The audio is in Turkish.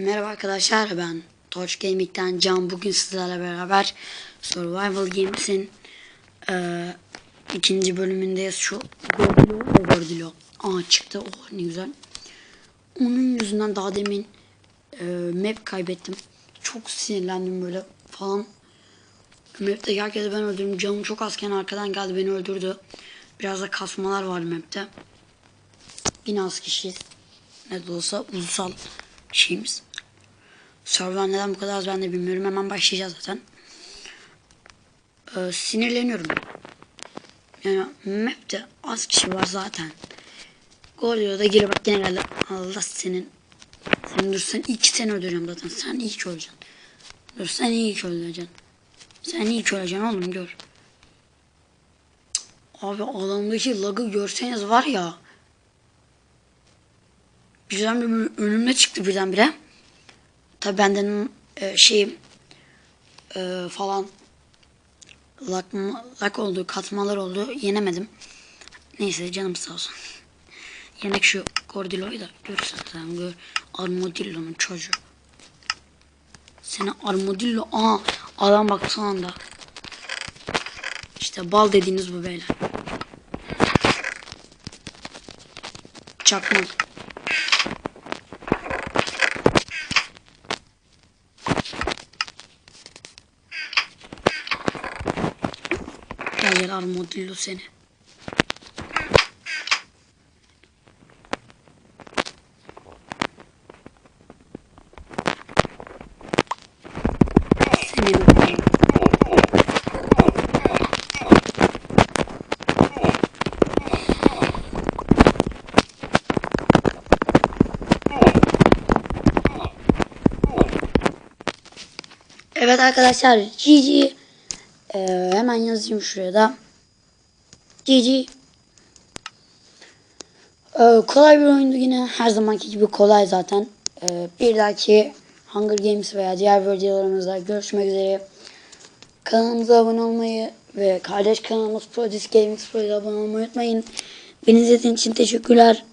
Merhaba arkadaşlar ben Torch Gaming'den Can. Bugün sizlerle beraber Survival Games'in eee, ikinci bölümündeyiz. Şu Gordilo Gordilo Aa çıktı. Oh ne güzel. Onun yüzünden daha demin eee, map kaybettim. Çok sinirlendim böyle falan. Map'te herkesi ben öldürdüm. Canım çok azken arkadan geldi beni öldürdü. Biraz da kasmalar var map'te. Yine az kişiyiz. Ne de olsa ulusal şeyimiz. Server neden bu kadar az ben de bilmiyorum. Hemen başlayacağız zaten. Ee, sinirleniyorum. Yani map'te az kişi var zaten. Golio'da gir bak gene geldi. Allah senin. Sen dur sen ilk seni öldüreceğim zaten. Sen ilk öleceksin. Dur sen ilk öleceksin. Sen ilk öleceksin oğlum gör. Abi alandaki lagı görseniz var ya. Birden bir önüme çıktı birdenbire. Tabi benden e, şey e, falan lak, lak oldu, katmalar oldu. Yenemedim. Neyse canım sağ olsun. Yenek şu Gordilo'yu da görürsen sen gör. Armadillo'nun çocuğu. Seni Armadillo. Aa adam bak son anda. İşte bal dediğiniz bu beyler. Çakmak. Gel armadillo seni. Evet arkadaşlar GG ee, hemen yazayım şuraya da. GG. Ee, kolay bir oyundu yine. Her zamanki gibi kolay zaten. Ee, bir dahaki Hunger Games veya diğer videolarımızda görüşmek üzere. Kanalımıza abone olmayı ve kardeş kanalımız Prodis Gaming Pro'ya abone olmayı unutmayın. Beni izlediğiniz için teşekkürler.